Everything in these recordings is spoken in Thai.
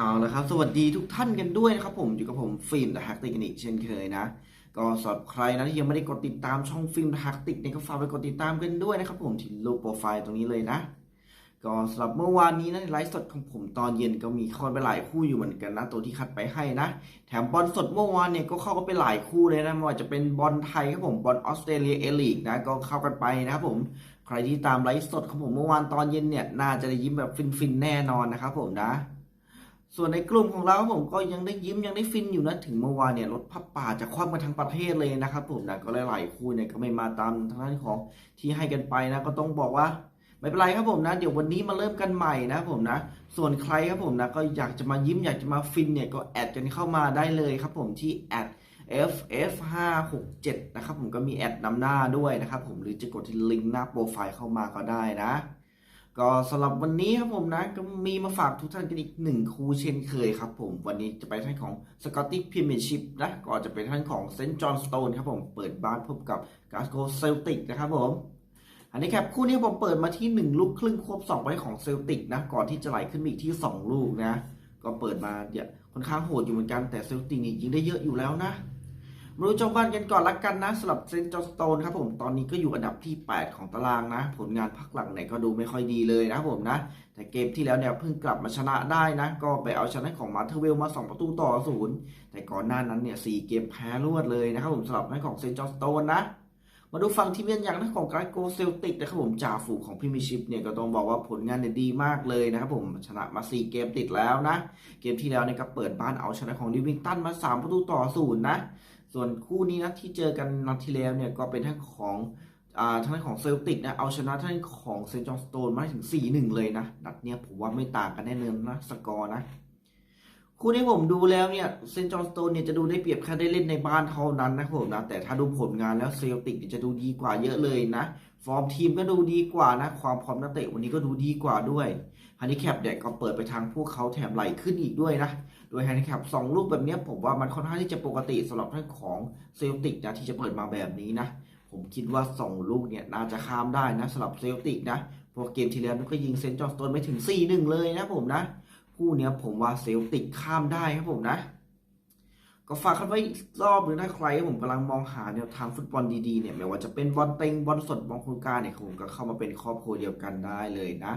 เอาละครับ สวัสดีทุกท่านกันด้วยนะครับผมอยู่กับผมฟิล์มและฮักติกันอีกเช่นเคยนะ ก็สำหรับใครนะที่ยังไม่ได้กดติดตามช่องฟิล์มและฮักติกเนี่ยก็ฝากไปกดติดตามกันด้วยนะครับผมที่รูปโปรไฟล์ตรงนี้เลยนะ ก็สำหรับเมื่อวานนี้นะในไลฟ์สดของผมตอนเย็นก็มีเข้าไปหลายคู่อยู่เหมือนกันนะ ตัวที่คัดไปให้นะ แถมบอลสดเมื่อวานเนี่ยก็เข้ากันไปหลายคู่เลยนะไม่ว่าจะเป็นบอลไทยครับผมบอลออสเตรเลียเอลีกนะก็เข้ากันไปนะครับผมใครที่ตามไลฟ์สดของผมเมื่อวานตอนเย็นเนี่ยน่าจะได้ยิ้มแบบฟินๆแน่นอนนะครับผมนะ ส่วนในกลุ่มของเราครับผมก็ยังได้ยิ้มยังได้ฟินอยู่นะถึงเมื่อวานเนี่ยรถพับป่าจะคว่ำกันทั้งประเทศเลยนะครับผมนะก็หลายๆคู่เนี่ยก็ไม่มาตามทางด้านของที่ให้กันไปนะก็ต้องบอกว่าไม่เป็นไรครับผมนะ เดี๋ยววันนี้มาเริ่มกันใหม่นะผมนะ ส่วนใครครับผมนะก็อยากจะมายิ้มอยากจะมาฟินเนี่ยก็แอดกันเข้ามาได้เลยครับผมที่แอด ff 5 6 7 นะครับผมก็มีแอดนำหน้าด้วยนะครับผมหรือจะกดที่ลิงก์หน้าโปรไฟล์เข้ามาก็ได้นะ ก็สำหรับวันนี้ครับผมนะก็มีมาฝากทุกท่านกันอีกหนึ่งคู่เช่นเคยครับผม วันนี้จะไปท่านของสกอตติ p พ e เมียร์ชิพนะก็จะเป็นท่านของเซนต์จอห์นสโตนครับผมเปิดบ้านพบกับกาสโกเซลติกนะครับผมอันนี้ครับคู่นี้ผมเปิดมาที่ 1 ลูกครึ่งควบ2ไปของเซลติกนะก่อนที่จะไหลขึ้นมาอีกที่ 2 ลูกนะ ก็เปิดมาเนี่ยค่อนข้างโหดอยู่เหมือนกันแต่เซลติกนี่ยิงได้เยอะอยู่แล้วนะ มาดูจองบ้านกันก่อนละกันนะสำหรับเซนต์จอสโตนครับผมตอนนี้ก็อยู่อันดับที่ 8 ของตารางนะ ผลงานพักหลังเนี่ยก็ดูไม่ค่อยดีเลยนะครับผมนะ แต่เกมที่แล้วเนี่ยเพิ่งกลับมาชนะได้นะ ก็ไปเอาชนะของมาเทเวลมา 2 ประตูต่อศูนย์แต่ก่อนหน้านั้นเนี่ยสเกมแพ้รวดเลยนะครับผมสำหรับนักของเซนต์จอสโตนนะมาดูฝั่งทีมเยือนอย่างนักของการโกเซลติกนะครับผมจ่าฝูงของพรีเมียร์ชิพเนี่ยก็ต้องบอกว่าผลงานเนี่ยดีมากเลยนะครับผมชนะมา4เกมติดแล้วนะ เกมที่แล้วเนี่ยก็เปิดบ้านเอาชนะของดิวิงตันมา 3 ประตูต่อศูนย์นะ ส่วนคู่นี้นะที่เจอกันนัดที่แล้วเนี่ยก็เป็นทั้งของอ่าทั้งของเซลติกนะเอาชนะทั้งของเซนจอนสโตนมาได้ถึง 4-1 เลยนะนัดเนี้ยผมว่าไม่ต่างกันแน่นอนนะสกอร์นะ คู่นี้ผมดูแล้วเนี่ยเซนจอห์นสโตนเนี่ยจะดูได้เปรียบแค่ได้เล่นในบ้านเท่านั้นนะผมนะแต่ถ้าดูผลงานแล้วเซลติกจะดูดีกว่าเยอะเลยนะ ฟอร์มทีมก็ดูดีกว่านะ ความพร้อมนักเตะวันนี้ก็ดูดีกว่าด้วยฮันดิแคปเนี่ยก็เปิดไปทางพวกเขาแถมไหลขึ้นอีกด้วยนะ โดยฮันดิแคปสองลูกแบบนี้ผมว่ามันค่อนข้างที่จะปกติสำหรับท่านของเซลติกนะที่จะเปิดมาแบบนี้นะ ผมคิดว่าสองลูกเนี่ยน่าจะข้ามได้นะสำหรับเซลติกนะเพราะเกมที่แล้วก็ยิงเซนจอห์นสโตนไปถึง4-1เลยนะผมนะ คู่เนี้ยผมว่าเซลติกข้ามได้ครับผมนะ ก็ฝากกันไว้รอบหนึ่งถ้าใครผมกำลังมองหาแนวทางฟุตบอลดีๆเนี่ยไม่ว่าจะเป็นบอลเต็งบอลสดบอลโครงการเนี่ยผมก็เข้ามาเป็นครอบครัวเดียวกันได้เลยนะ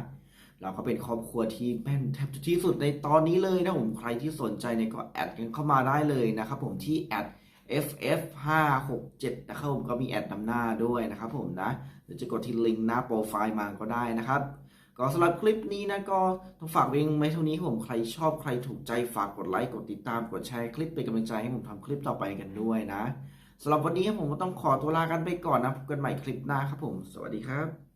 เราก็เป็นครอบครัวที่แม่นแทบที่สุดในตอนนี้เลยนะผมใครที่สนใจเนี่ยก็แอดกันเข้ามาได้เลยนะครับผมที่แอด ff 5 6 7 นะครับผมก็มีแอดนำหน้าด้วยนะครับผมนะหรือจะกดที่ลิงก์หน้าโปรไฟล์มาก็ได้นะครับ ก็สำหรับคลิปนี้นะก็ต้องฝากเพียงไม่เท่านี้ผมใครชอบใครถูกใจฝากกดไลค์กดติดตามกดแชร์คลิปเป็นกำลังใจให้ผมทำคลิปต่อไปกันด้วยนะสำหรับวันนี้ผมก็ต้องขอตัวลากันไปก่อนนะพบกันใหม่คลิปหน้าครับผม สวัสดีครับ